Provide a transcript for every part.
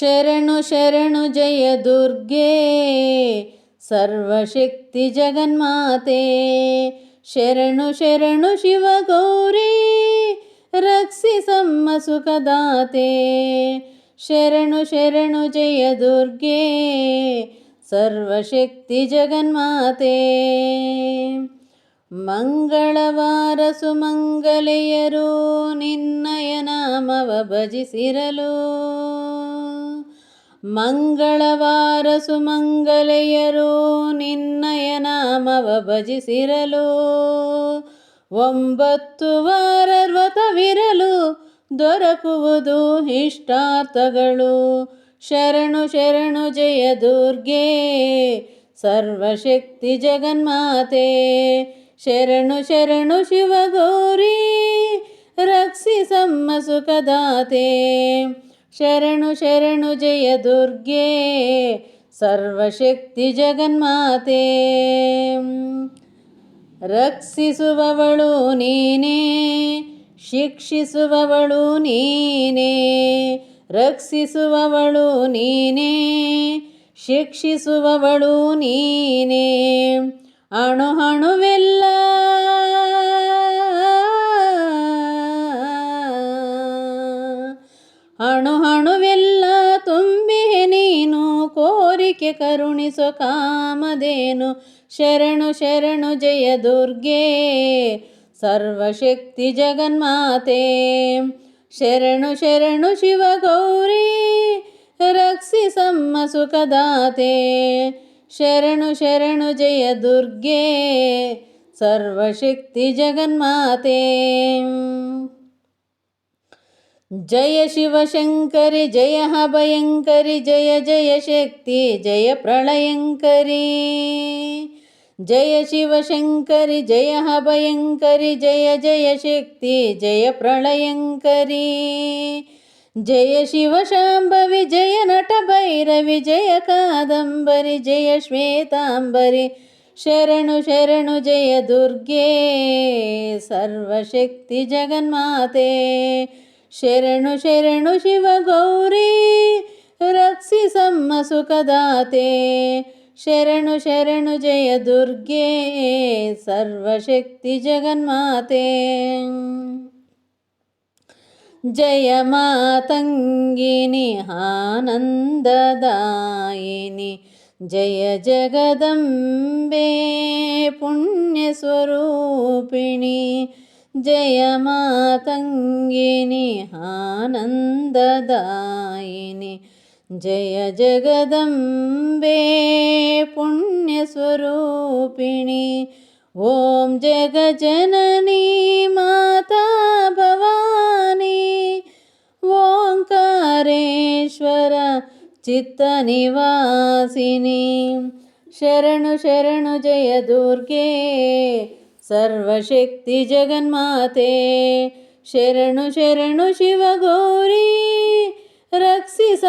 ಶರಣು ಶರಣು ಜಯ ದುರ್ಗೆ. ಸರ್ವಶಕ್ತಿ ಜಗನ್ಮಾತೆ. ಶರಣು ಶರಣು ಶಿವಗೌರಿ ರಕ್ಷಿಸಮ್ಮ ಸುಖದಾತೆ. ಶರಣು ಶರಣು ಜಯ ದುರ್ಗೆ. ಸರ್ವಶಕ್ತಿ ಜಗನ್ಮಾತೆ. ಮಂಗಳವಾರ ಸುಮಂಗಲೆಯರು, ನಿನ್ನಯ ನಾಮವ ಭಜಿಸಿರಲು. ಮಂಗಳವಾರ ಸುಮಂಗಲೆಯರು, ನಿನ್ನಯ ನಾಮವ ಭಜಿಸಿರಲು. ಒಂಬತ್ತು ವಾರ ವ್ರತವಿರಲು ದೊರಕುವುದು ಇಷ್ಟಾರ್ಥಗಳು. ಶರಣು ಶರಣು ಜಯ ದುರ್ಗೆ, ಸರ್ವಶಕ್ತಿ ಜಗನ್ಮಾತೆ. ಶರಣು ಶರಣು ಶಿವಗೌರಿ, ರಕ್ಷಿಸಮ್ಮ ಸುಖದಾತೆ. ಶರಣು ಶರಣು ಜಯ ದುರ್ಗೆ, ಸರ್ವಶಕ್ತಿ ಜಗನ್ಮಾತೆ. ರಕ್ಷಿಸುವವಳು ನೀನೇ, ಶಿಕ್ಷಿಸುವವಳು ನೀನೇ, ರಕ್ಷಿಸುವವಳು ನೀನೇ, ಶಿಕ್ಷಿಸುವವಳು ನೀನೇ. ಅಣು ಅಣುವೆಲ್ಲ ಕೋರಿಕೆ ಕರುಣಿಸೋ ಕಾಮದೇನು ಶರಣು ಶರಣು, ಜಯ ದುರ್ಗೆ. ಸರ್ವಶಕ್ತಿ ಜಗನ್ಮಾತೆ. ಶರಣು ಶರಣು ಶಿವಗೌರಿ ರಕ್ಷಿಸಮ್ಮ ಸುಖದಾತೆ. ಶರಣು ಶರಣು, ಜಯ ದುರ್ಗೆ. ಸರ್ವಶಕ್ತಿ ಜಗನ್ಮಾತೆ. ಜಯ ಶಿವಶಂಕರಿ ಜಯ ಭಯಂಕರಿ ಜಯ ಜಯ ಶಕ್ತಿ ಜಯ ಪ್ರಳಯಂಕರಿ ಜಯ ಶಿವಶಂಕರಿ ಜಯ ಭಯಂಕರಿ ಜಯ ಜಯ ಶಕ್ತಿ ಜಯ ಪ್ರಳಯಂಕರಿ ಜಯ ಶಿವಶಾಂಭವಿ ಜಯ ನಟ ಭೈರವಿ ಜಯ ಕಾದಂಬರಿ ಜಯ ಶ್ವೇತಾಂಬರಿ ಶರಣು ಶರಣು ಜಯ ದುರ್ಗೆ ಸರ್ವಶಕ್ತಿ ಜಗನ್ಮಾತೆ ಶರಣು ಶರಣು ಶಿವಗೌರಿ ರಕ್ಷಿಸಮ್ಮ ಸುಖದಾತೆ ಶರಣು ಶರಣು ಜಯ ದುರ್ಗೆ ಸರ್ವಶಕ್ತಿ ಜಗನ್ಮಾತೆ ಜಯ ಮಾತಂಗಿನಿ ಆನಂದದಾಯಿನಿ ಜಯ ಜಗದಂಬೆ ಪುಣ್ಯ जयमातङ्गिनि आनन्ददायिनि। जय जगदम्बे पुण्यस्वरूपिणि। ॐ जगजननी माता भवानी। ओङ्कारेश्वर चित्तनिवासिनी। शरणु शरणु जय दुर्गे। सर्वशक्तिजगन्माते शरणु शरणु शिवगौरी शिवगौरे रक्षिसंमसुखदाते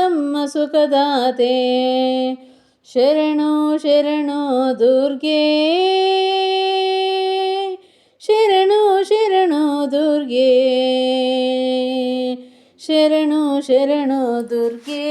शरणो शरणो दुर्गे शरणो शरणो दुर्गे शरणो शरणो दुर्गे।